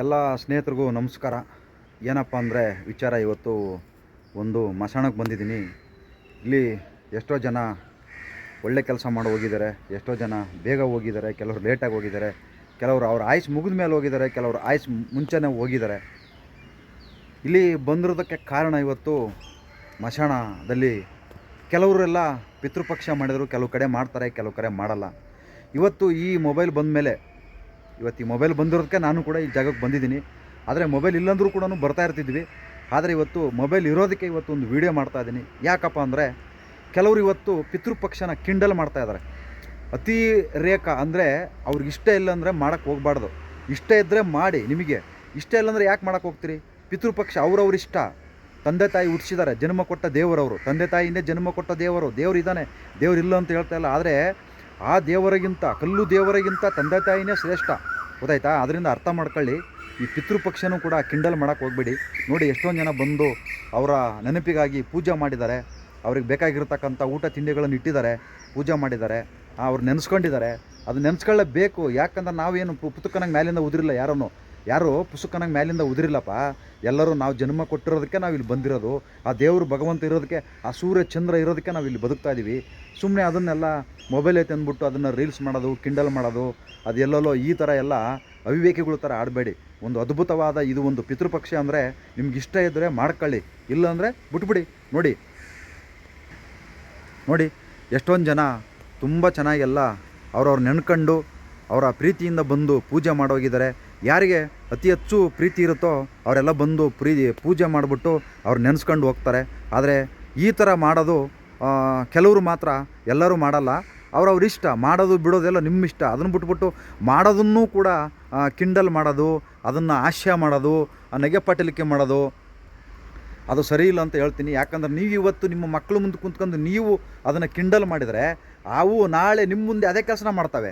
ಎಲ್ಲ ಸ್ನೇಹಿತರಿಗೂ ನಮಸ್ಕಾರ. ಏನಪ್ಪ ಅಂದರೆ ವಿಚಾರ ಇವತ್ತು ಒಂದು ಮಸಾಣಕ್ಕೆ ಬಂದಿದ್ದೀನಿ. ಇಲ್ಲಿ ಎಷ್ಟೋ ಜನ ಒಳ್ಳೆ ಕೆಲಸ ಮಾಡಿ ಹೋಗಿದ್ದಾರೆ, ಎಷ್ಟೋ ಜನ ಬೇಗ ಹೋಗಿದ್ದಾರೆ, ಕೆಲವರು ಲೇಟಾಗಿ ಹೋಗಿದ್ದಾರೆ, ಕೆಲವರು ಅವ್ರ ಆಯ್ಸ್ ಮುಗಿದ ಮೇಲೆ ಹೋಗಿದ್ದಾರೆ, ಕೆಲವರು ಆಯ್ಸ್ ಮುಂಚೆನೇ ಹೋಗಿದ್ದಾರೆ. ಇಲ್ಲಿ ಬಂದಿರೋದಕ್ಕೆ ಕಾರಣ ಇವತ್ತು ಮಶಾಣದಲ್ಲಿ ಕೆಲವರೆಲ್ಲ ಪಿತೃಪಕ್ಷ ಮಾಡಿದರು, ಕೆಲವು ಕಡೆ ಮಾಡ್ತಾರೆ, ಕೆಲವು ಕಡೆ ಮಾಡಲ್ಲ. ಇವತ್ತು ಈ ಮೊಬೈಲ್ ಬಂದ ಮೇಲೆ ಇವತ್ತು ಈ ಮೊಬೈಲ್ ಬಂದಿರೋದಕ್ಕೆ ನಾನು ಕೂಡ ಈ ಜಾಗಕ್ಕೆ ಬಂದಿದ್ದೀನಿ. ಆದರೆ ಮೊಬೈಲ್ ಇಲ್ಲಂದ್ರೂ ಕೂಡ ಬರ್ತಾ ಇರ್ತಿದ್ವಿ. ಆದರೆ ಇವತ್ತು ಮೊಬೈಲ್ ಇರೋದಕ್ಕೆ ಇವತ್ತು ಒಂದು ವೀಡಿಯೋ ಮಾಡ್ತಾ ಇದ್ದೀನಿ. ಯಾಕಪ್ಪ ಅಂದರೆ ಕೆಲವರು ಇವತ್ತು ಪಿತೃಪಕ್ಷನ ಕಿಂಡಲ್ ಮಾಡ್ತಾ ಇದ್ದಾರೆ ಅತಿ ರೇಖ ಅಂದರೆ ಅವ್ರಿಗೆ ಇಷ್ಟ ಇಲ್ಲ ಅಂದರೆ ಮಾಡೋಕ್ಕೆ ಹೋಗಬಾರ್ದು. ಇಷ್ಟ ಇದ್ದರೆ ಮಾಡಿ ನಿಮಗೆ. ಇಷ್ಟ ಇಲ್ಲ ಅಂದರೆ ಯಾಕೆ ಮಾಡೋಕ್ಕೆ ಹೋಗ್ತೀರಿ? ಪಿತೃಪಕ್ಷ ಅವ್ರವ್ರ ಇಷ್ಟ. ತಂದೆ ತಾಯಿ ಹುಟ್ಟಿಸಿದ್ದಾರೆ ಜನ್ಮ ಕೊಟ್ಟ ದೇವರವರು. ತಂದೆ ತಾಯಿಯಿಂದ ಜನ್ಮ ಕೊಟ್ಟ ದೇವರು. ದೇವ್ರು ಇದ್ದಾನೆ. ದೇವ್ರು ಇಲ್ಲ ಅಂತ ಹೇಳ್ತಾ ಇಲ್ಲ. ಆದರೆ ಆ ದೇವರಿಗಿಂತ, ಕಲ್ಲು ದೇವರಿಗಿಂತ ತಂದೆ ತಾಯಿನೇ ಶ್ರೇಷ್ಠ. ಗೊತ್ತಾಯ್ತಾ? ಅದರಿಂದ ಅರ್ಥ ಮಾಡ್ಕೊಳ್ಳಿ. ಈ ಪಿತೃಪಕ್ಷನೂ ಕೂಡ ಕಿಂಡಲ್ ಮಾಡೋಕ್ಕೆ ಹೋಗ್ಬೇಡಿ. ನೋಡಿ ಎಷ್ಟೊಂದು ಜನ ಬಂದು ಅವರ ನೆನಪಿಗಾಗಿ ಪೂಜೆ ಮಾಡಿದ್ದಾರೆ. ಅವ್ರಿಗೆ ಬೇಕಾಗಿರ್ತಕ್ಕಂಥ ಊಟ ತಿಂಡಿಗಳನ್ನು ಇಟ್ಟಿದ್ದಾರೆ, ಪೂಜೆ ಮಾಡಿದ್ದಾರೆ. ಅವ್ರು ನೆನೆಸ್ಕೊಂಡಿದ್ದಾರೆ. ಅದು ನೆನೆಸ್ಕೊಳ್ಳೇಬೇಕು. ಯಾಕಂದ್ರೆ ನಾವೇನು ಪುಸ್ತಕನಂಗೆ ಮೇಲಿಂದ ಉದುರಿಲ್ಲ ಯಾರನ್ನು. ಯಾರು ಪುಸ್ತಕನಾಗ ಮೇಲಿಂದ ಉದುರಿಲ್ಲಪ್ಪ. ಎಲ್ಲರೂ ನಾವು ಜನ್ಮ ಕೊಟ್ಟಿರೋದಕ್ಕೆ ನಾವು ಇಲ್ಲಿ ಬಂದಿರೋದು. ಆ ದೇವರು ಭಗವಂತ ಇರೋದಕ್ಕೆ, ಆ ಸೂರ್ಯ ಚಂದ್ರ ಇರೋದಕ್ಕೆ ನಾವು ಇಲ್ಲಿ ಬದುಕ್ತಾ ಇದ್ದೀವಿ ಸುಮ್ಮನೆ ಅದನ್ನೆಲ್ಲ ಮೊಬೈಲ್ ಐತೆ ಅಂದ್ಬಿಟ್ಟು ಅದನ್ನು ರೀಲ್ಸ್ ಮಾಡೋದು ಕಿಂಡಲ್ ಮಾಡೋದು ಅದೆಲ್ಲೋ ಈ ಥರ ಎಲ್ಲ ಅವಿವೇಕಿಗಳ ಥರ ಆಡಬೇಡಿ. ಒಂದು ಅದ್ಭುತವಾದ ಇದು ಒಂದು ಪಿತೃಪಕ್ಷ ಅಂದರೆ ನಿಮ್ಗೆ ಇಷ್ಟ ಇದ್ದರೆ ಮಾಡ್ಕೊಳ್ಳಿ. ಇಲ್ಲ ಅಂದರೆ ಬಿಟ್ಬಿಡಿ. ನೋಡಿ. ನೋಡಿ, ಎಷ್ಟೊಂದು ಜನ ತುಂಬ ಚೆನ್ನಾಗೆಲ್ಲ ಅವ್ರವ್ರ ನೆನ್ಕೊಂಡು ಅವರ ಪ್ರೀತಿಯಿಂದ ಬಂದು ಪೂಜೆ ಮಾಡೋಗಿದ್ದಾರೆ. ಯಾರಿಗೆ ಅತಿ ಹೆಚ್ಚು ಪ್ರೀತಿ ಇರುತ್ತೋ ಅವರೆಲ್ಲ ಬಂದು ಪ್ರೀತಿ ಪೂಜೆ ಮಾಡಿಬಿಟ್ಟು ಅವ್ರು ನೆನೆಸ್ಕೊಂಡು ಹೋಗ್ತಾರೆ. ಆದರೆ ಈ ಥರ ಮಾಡೋದು ಕೆಲವರು ಮಾತ್ರ ಎಲ್ಲರೂ ಮಾಡಲ್ಲ. ಅವ್ರವ್ರ ಇಷ್ಟ ಮಾಡೋದು ಬಿಡೋದೆಲ್ಲ ನಿಮ್ಮ ಇಷ್ಟ. ಅದನ್ನು ಬಿಟ್ಬಿಟ್ಟು ಮಾಡೋದನ್ನೂ ಕೂಡ ಕಿಂಡಲ್ ಮಾಡೋದು ಅದನ್ನು ಹಾಸ್ಯ ಮಾಡೋದು ಆ, ನೆಗೆಪಟ್ಟಲಿಕೆ ಮಾಡೋದು ಅದು ಸರಿ ಇಲ್ಲ ಅಂತ ಹೇಳ್ತೀನಿ. ಯಾಕಂದ್ರೆ ನೀವು ಇವತ್ತು ನಿಮ್ಮ ಮಕ್ಕಳು ಮುಂದೆ ಕುಂತ್ಕೊಂಡು ನೀವು ಅದನ್ನು ಕಿಂಡಲ್ ಮಾಡಿದರೆ ಅವು ನಾಳೆ ನಿಮ್ಮ ಮುಂದೆ ಅದೇ ಕೆಲಸನ ಮಾಡ್ತವೆ.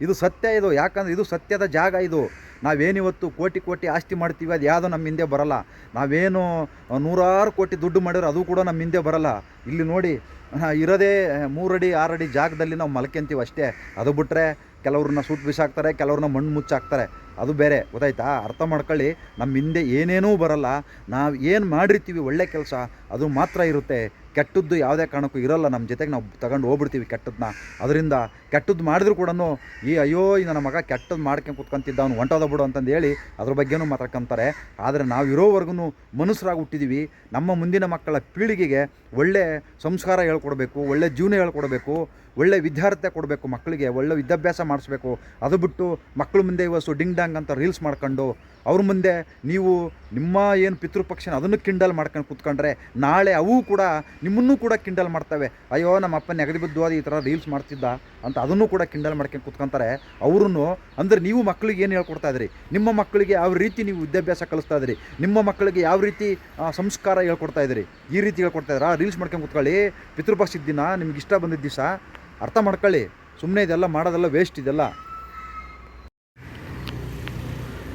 ಇದು ಸತ್ಯ ಇದು. ಯಾಕಂದ್ರೆ ಇದು ಸತ್ಯದ ಜಾಗ ಇದು. ನಾವೇನಿವತ್ತು ಕೋಟಿ ಕೋಟಿ ಆಸ್ತಿ ಮಾಡ್ತೀವಿ, ಅದು ಯಾವುದೋ ನಮ್ಮ ಹಿಂದೆ ಬರಲ್ಲ. ನಾವೇನು ನೂರಾರು ಕೋಟಿ ದುಡ್ಡು ಮಾಡಿದ್ರೆ ಅದು ಕೂಡ ನಮ್ಮ ಹಿಂದೆ ಬರಲ್ಲ. ಇಲ್ಲಿ ನೋಡಿ ಇರೋದೇ ಮೂರಡಿ, ಆರಡಿ ಜಾಗದಲ್ಲಿ ನಾವು ಮಲ್ಕೊಂತೀವಿ ಅಷ್ಟೇ. ಅದು ಬಿಟ್ಟರೆ ಕೆಲವ್ರನ್ನ ಸುಟ್ಟು ಬಿಸಾಕ್ತಾರೆ, ಕೆಲವ್ರನ್ನ ಮಣ್ಣು ಮುಚ್ಚಾಕ್ತಾರೆ. ಅದು ಬೇರೆ, ಗೊತ್ತಾಯ್ತಾ? ಅರ್ಥ ಮಾಡ್ಕೊಳ್ಳಿ, ನಮ್ಮ ಹಿಂದೆ ಏನೇನೂ ಬರಲ್ಲ. ನಾವು ಏನು ಮಾಡಿರ್ತೀವಿ ಒಳ್ಳೆ ಕೆಲಸ, ಅದು ಮಾತ್ರ ಇರುತ್ತೆ. ಕೆಟ್ಟದ್ದು ಯಾವುದೇ ಕಾರಣಕ್ಕೂ ಇರೋಲ್ಲ. ನಮ್ಮ ಜೊತೆಗೆ ನಾವು ತಗೊಂಡು ಹೋಗ್ಬಿಡ್ತೀವಿ ಕೆಟ್ಟದನ್ನ ಅದರಿಂದ ಕೆಟ್ಟದ್ದು ಮಾಡಿದ್ರು ಕೂಡ ಈ ಅಯ್ಯೋ, ಈ ನನ್ನ ಮಗ ಕೆಟ್ಟದ್ದು ಮಾಡ್ಕೊಂಡು ಕುತ್ಕೊಂತಿದ್ದ, ಅವ್ನು ಹೊಂಟೋದ ಬಿಡು ಅಂತಂದು ಹೇಳಿ ಅದ್ರ ಬಗ್ಗೆನೂ ಮಾತಾಡ್ಕೊಂತಾರೆ. ಆದರೆ ನಾವು ಇರೋವರೆಗೂ ಮನುಷ್ಯರಾಗಿ ಹುಟ್ಟಿದ್ದೀವಿ ನಮ್ಮ ಮುಂದಿನ ಮಕ್ಕಳ ಪೀಳಿಗೆಗೆ ಒಳ್ಳೆ ಸಂಸ್ಕಾರ ಹೇಳ್ಕೊಡ್ಬೇಕು, ಒಳ್ಳೆ ಜೀವನ ಹೇಳ್ಕೊಡ್ಬೇಕು, ಒಳ್ಳೆ ವಿದ್ಯಾರ್ಥಿ ಕೊಡಬೇಕು ಮಕ್ಕಳಿಗೆ, ಒಳ್ಳೆ ವಿದ್ಯಾಭ್ಯಾಸ ಮಾಡಿಸ್ಬೇಕು. ಅದು ಬಿಟ್ಟು ಮಕ್ಕಳ ಮುಂದೆ ಇವತ್ತು ಡಿಂಗ್ ಡಾಂಗ್ ಅಂತ ರೀಲ್ಸ್ ಮಾಡ್ಕೊಂಡು ಅವ್ರ ಮುಂದೆ ನೀವು ನಿಮ್ಮ ಏನು ಪಿತೃಪಕ್ಷನ ಅದನ್ನು ಕಿಂಡಲ್ ಮಾಡ್ಕೊಂಡು ಕೂತ್ಕೊಂಡ್ರೆ ನಾಳೆ ಅವು ಕೂಡ ನಿಮ್ಮನ್ನೂ ಕೂಡ ಕಿಂಡಲ್ ಮಾಡ್ತವೆ. ಅಯ್ಯೋ ನಮ್ಮ ಅಪ್ಪ ನೆಗಡಿ ಬಿದ್ದು ಈ ಥರ ರೀಲ್ಸ್ ಮಾಡ್ತಿದ್ದ ಅಂತ ಅದನ್ನು ಕೂಡ ಕಿಂಡಲ್ ಮಾಡ್ಕೊಂಡು ಕೂತ್ಕೊಂತಾರೆ. ಅವರನ್ನು, ಅಂದರೆ ನೀವು ಮಕ್ಕಳಿಗೆ ಏನು ಹೇಳ್ಕೊಡ್ತಾ ಇದ್ರಿ? ನಿಮ್ಮ ಮಕ್ಕಳಿಗೆ ಯಾವ ರೀತಿ ನೀವು ವಿದ್ಯಾಭ್ಯಾಸ ಕಲಿಸ್ತಾ ಇದ್ರಿ? ನಿಮ್ಮ ಮಕ್ಕಳಿಗೆ ಯಾವ ರೀತಿ ಸಂಸ್ಕಾರ ಹೇಳ್ಕೊಡ್ತಾ ಇದ್ರಿ? ಈ ರೀತಿ ಹೇಳ್ಕೊಡ್ತಾ ಇದ್ರಾ? ರೀಲ್ಸ್ ಮಾಡ್ಕೊಂಡು ಕೂತ್ಕೊಳ್ಳಿ. ಪಿತೃಪಕ್ಷ ದಿನ, ನಿಮ್ಗೆ ಇಷ್ಟ ಬಂದಿದ್ದ ದಿವಸ ಅರ್ಥ ಮಾಡ್ಕೊಳ್ಳಿ. ಸುಮ್ಮನೆ ಇದೆಲ್ಲ ಮಾಡೋದೆಲ್ಲ ವೇಸ್ಟ್ ಇದೆಲ್ಲ.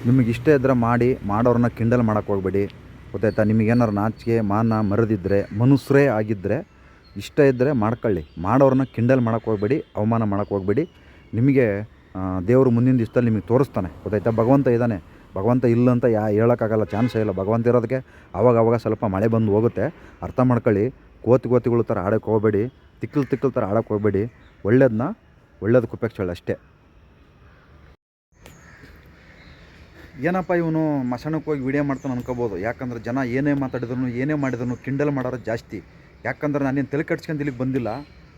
ನಿಮಗೆ ಇಷ್ಟ ಇದ್ದರೆ ಮಾಡಿ, ಮಾಡೋರನ್ನ ಕಿಂಡಲ್ ಮಾಡೋಕ್ಕೆ ಹೋಗ್ಬೇಡಿ. ಗೊತ್ತಾಯ್ತಾ? ನಿಮಗೇನಾರು ನಾಚಿಕೆ, ಮಾನ ಮರೆದಿದ್ದರೆ ಮನುಷ್ಯರೇ ಆಗಿದ್ದರೆ ಇಷ್ಟ ಇದ್ದರೆ ಮಾಡ್ಕೊಳ್ಳಿ. ಮಾಡೋರನ್ನ ಕಿಂಡಲ್ ಮಾಡೋಕ್ಕೆ ಹೋಗ್ಬೇಡಿ, ಅವಮಾನ ಮಾಡೋಕ್ಕೆ ಹೋಗ್ಬೇಡಿ. ನಿಮಗೆ ದೇವರು ಮುಂದಿನ ದಿವಸದಲ್ಲಿ ನಿಮಗೆ ತೋರಿಸ್ತಾನೆ. ಗೊತ್ತಾಯ್ತಾ? ಭಗವಂತ ಇದ್ದಾನೆ. ಭಗವಂತ ಇಲ್ಲ ಅಂತ ಯಾ, ಹೇಳೋಕ್ಕಾಗಲ್ಲ ಚಾನ್ಸೇ ಇಲ್ಲ. ಭಗವಂತ ಇರೋದಕ್ಕೆ ಆವಾಗ ಆವಾಗ ಸ್ವಲ್ಪ ಮಳೆ ಬಂದು ಹೋಗುತ್ತೆ. ಅರ್ಥ ಮಾಡ್ಕೊಳ್ಳಿ. ಕೋತಿ ಕೋತಿಗಳು ಥರ ಆಡೋಕ್ಕೆ ಹೋಗಬೇಡಿ. ತಿಕ್ಕಲು ತಿಕ್ಕಲು ಥರ ಆಡೋಕ್ಕೆ ಹೋಗಬೇಡಿ. ಒಳ್ಳೇದನ್ನ ಒಳ್ಳೇದಕ್ಕೆ ಉಪಯೋಗಿಸ್ಕೊಳ್ಳಿ ಅಷ್ಟೇ. ಏನಪ್ಪ ಇವನು ಮಸಣಕ್ಕೆ ಹೋಗಿ ವಿಡಿಯೋ ಮಾಡ್ತಾನೆ ಅನ್ಕೋಬೋದು. ಯಾಕಂದ್ರೆ ಜನ ಏನೇ ಮಾತಾಡಿದ್ರು ಏನೇ ಮಾಡಿದ್ರು ಕಿಂಡಲ್ ಮಾಡೋರು ಜಾಸ್ತಿ. ಯಾಕಂದ್ರೆ ನಾನೇನು ತಲೆ ಕಟ್ಸ್ಕೊಂಡು ಇಲ್ಲಿಗೆ ಬಂದಿಲ್ಲ,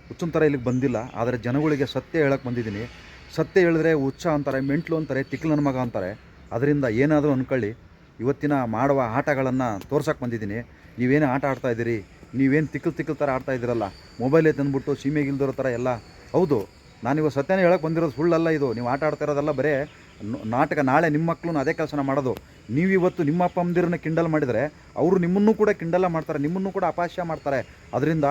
ಹುಚ್ಚನ ಥರ ಇಲ್ಲಿಗೆ ಬಂದಿಲ್ಲ, ಆದರೆ ಜನಗಳಿಗೆ ಸತ್ಯ ಹೇಳಕ್ಕೆ ಬಂದಿದ್ದೀನಿ. ಸತ್ಯ ಹೇಳಿದ್ರೆ ಹುಚ್ಚ ಅಂತಾರೆ, ಮೆಂಟ್ಲು ಅಂತಾರೆ ತಿಕ್ಲು ನನ್ನ ಮಗ ಅಂತಾರೆ. ಅದರಿಂದ ಏನಾದರೂ ಅಂದ್ಕೊಳ್ಳಿ ಇವತ್ತಿನ ಮಾಡುವ ಆಟಗಳನ್ನು ತೋರ್ಸಕ್ಕೆ ಬಂದಿದ್ದೀನಿ. ನೀವೇನು ಆಟ ಆಡ್ತಾ ಇದ್ದೀರಿ? ನೀವೇನು ತಿಕ್ಕಲ್ ತಿಕ್ಕಲ್ ಥರ ಆಡ್ತಾ ಇದ್ದೀರಲ್ಲ? ಮೊಬೈಲ್ ತಂದ್ಬಿಟ್ಟು ಸೀಮೆಗಿಲ್ದಿರೋ ಥರ ಎಲ್ಲ. ಹೌದು ನಾನಿವಾಗ ಸತ್ಯನೇ ಹೇಳಕ್ಕೆ ಬಂದಿರೋದು ಸುಳ್ಳಲ್ಲ ಇದು. ನೀವು ಆಟ ಆಡ್ತಾ ಇರೋದೆಲ್ಲ ಬರೇ ನಾಟಕ ನಾಳೆ ನಿಮ್ಮ ಮಕ್ಕಳನ್ನ ಅದೇ ಕೆಲಸನ ಮಾಡೋದು. ನೀವು ಇವತ್ತು ನಿಮ್ಮ ಅಪ್ಪ ಅಮ್ಮದಿರನ್ನ ಕಿಂಡಲ್ ಮಾಡಿದರೆ ಅವರು ನಿಮ್ಮನ್ನು ಕೂಡ ಕಿಂಡಲ ಮಾಡ್ತಾರೆ, ನಿಮ್ಮನ್ನು ಕೂಡ ಅಪಾಶ್ಯ ಮಾಡ್ತಾರೆ. ಅದರಿಂದ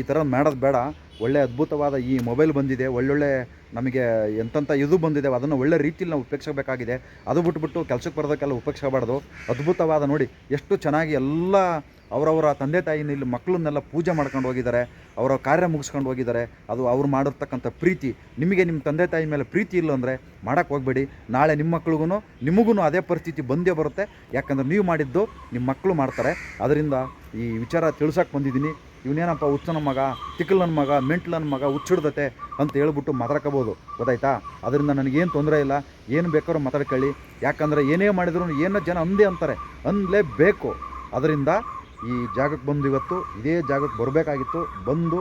ಈ ಥರ ಮಾಡೋದು ಬೇಡ. ಒಳ್ಳೆ ಅದ್ಭುತವಾದ ಈ ಮೊಬೈಲ್ ಬಂದಿದೆ, ಒಳ್ಳೊಳ್ಳೆ ನಮಗೆ ಎಂತೆಂಥ ಇದು ಬಂದಿದೆ, ಅದನ್ನು ಒಳ್ಳೆ ರೀತಿಯಲ್ಲಿ ನಾವು ಉಪಯೋಗಿಸಬೇಕಾಗಿದೆ ಅದು ಬಿಟ್ಬಿಟ್ಟು ಕೆಲಸಕ್ಕೆ ಬರೋದಕ್ಕೆಲ್ಲ ಉಪಯೋಗಿಸಬಾರ್ದು ಅದ್ಭುತವಾದ ನೋಡಿ, ಎಷ್ಟು ಚೆನ್ನಾಗಿ ಎಲ್ಲ ಅವರವರ ತಂದೆ ತಾಯಿನ ಇಲ್ಲಿ ಮಕ್ಕಳನ್ನೆಲ್ಲ ಪೂಜೆ ಮಾಡ್ಕೊಂಡು ಹೋಗಿದ್ದಾರೆ, ಅವರ ಕಾರ್ಯ ಮುಗಿಸ್ಕೊಂಡು ಹೋಗಿದ್ದಾರೆ. ಅದು ಅವ್ರು ಮಾಡಿರ್ತಕ್ಕಂಥ ಪ್ರೀತಿ. ನಿಮಗೆ ನಿಮ್ಮ ತಂದೆ ತಾಯಿ ಮೇಲೆ ಪ್ರೀತಿ ಇಲ್ಲ ಅಂದರೆ ಮಾಡೋಕ್ಕೆ ಹೋಗಬೇಡಿ. ನಾಳೆ ನಿಮ್ಮ ಮಕ್ಳಿಗೂ ನಿಮಗೂ ಅದೇ ಪರಿಸ್ಥಿತಿ ಬಂದೇ ಬರುತ್ತೆ. ಯಾಕಂದ್ರೆ ನೀವು ಮಾಡಿದ್ದು ನಿಮ್ಮ ಮಕ್ಕಳು ಮಾಡ್ತಾರೆ. ಅದರಿಂದ ಈ ವಿಚಾರ ತಿಳ್ಸಕ್ಕೆ ಬಂದಿದ್ದೀನಿ. ಇವನೇನಪ್ಪ ಹುಚ್ಚನ ಮಗ ತಿಕ್ಕಲನ ಮಗ, ಮೆಂಟ್ಲನ ಮಗ ಹುಚ್ಚಿಡ್ದತೆ ಅಂತ ಹೇಳ್ಬಿಟ್ಟು ಮಾತಾಡ್ಕೋಬೋದು. ಗೊತ್ತಾಯ್ತಾ? ಅದರಿಂದ ನನಗೇನು ತೊಂದರೆ ಇಲ್ಲ. ಏನು ಬೇಕಾದ್ರೂ ಮಾತಾಡ್ಕೊಳ್ಳಿ. ಯಾಕಂದರೆ ಏನೇ ಮಾಡಿದ್ರು ಏನೋ ಜನ ಅಂದೇ ಅಂತಾರೆ. ಅಂದಲೇಬೇಕು ಅದರಿಂದ ಈ ಜಾಗಕ್ಕೆ ಬಂದು ಇವತ್ತು ಇದೇ ಜಾಗಕ್ಕೆ ಬರಬೇಕಾಗಿತ್ತು. ಬಂದು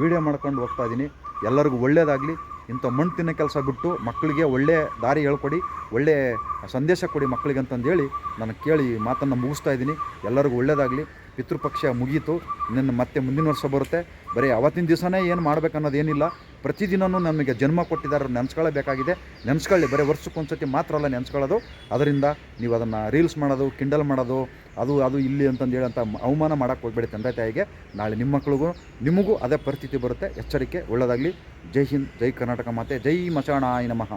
ವೀಡಿಯೋ ಮಾಡ್ಕೊಂಡು ಹೋಗ್ತಾ ಇದ್ದೀನಿ ಎಲ್ಲರಿಗೂ ಒಳ್ಳೆಯದಾಗಲಿ ಇಂಥ ಮಣ್ಣು ತಿನ್ನೋ ಕೆಲಸ ಬಿಟ್ಟು ಮಕ್ಕಳಿಗೆ ಒಳ್ಳೆಯ ದಾರಿ ಹೇಳ್ಕೊಡಿ ಒಳ್ಳೆಯ ಸಂದೇಶ ಕೊಡಿ ಮಕ್ಕಳಿಗೆ ಅಂತಂದೇಳಿ ನಾನು ಕೇಳಿ ಮಾತನ್ನು ಮುಗಿಸ್ತಾ ಇದ್ದೀನಿ ಎಲ್ಲರಿಗೂ ಒಳ್ಳೆಯದಾಗಲಿ ಪಿತೃಪಕ್ಷ ಮುಗೀತು. ನನ್ನ ಮತ್ತೆ ಮುಂದಿನ ವರ್ಷ ಬರುತ್ತೆ. ಬರೀ ಅವತ್ತಿನ ದಿವಸನೇ ಏನು ಮಾಡ್ಬೇಕು ಅನ್ನೋದೇನಿಲ್ಲ ಪ್ರತಿದಿನವೂ ನಮಗೆ ಜನ್ಮ ಕೊಟ್ಟಿದ್ದಾರೆ ನೆನೆಸ್ಕೊಳ್ಳೇಬೇಕಾಗಿದೆ ನೆನೆಸ್ಕೊಳ್ಳಿ, ಬರೀ ವರ್ಷಕ್ಕೊಂದ್ಸತಿ ಮಾತ್ರ ಅಲ್ಲ ನೆನೆಸ್ಕೊಳ್ಳೋದು. ಅದರಿಂದ ನೀವು ಅದನ್ನು ರೀಲ್ಸ್ ಮಾಡೋದು ಕಿಂಡಲ್ ಮಾಡೋದು, ಅದು ಅದು ಇಲ್ಲಿ ಅಂತಂದು ಅಂತ ಅವಮಾನ ಮಾಡೋಕ್ಕೆ ಹೋಗ್ಬೇಡಿ ತಂದೆ ತಾಯಿಗೆ. ನಾಳೆ ನಿಮ್ಮ ಮಕ್ಕಳಿಗೂ ನಿಮಗೂ ಅದೇ ಪರಿಸ್ಥಿತಿ ಬರುತ್ತೆ. ಎಚ್ಚರಿಕೆ ಒಳ್ಳೆಯದಾಗಲಿ ಜೈ ಹಿಂದ್, ಜೈ ಕರ್ನಾಟಕ ಮಾತೆ, ಜೈ ಮಚಾಣಾಯ ನಮಃ.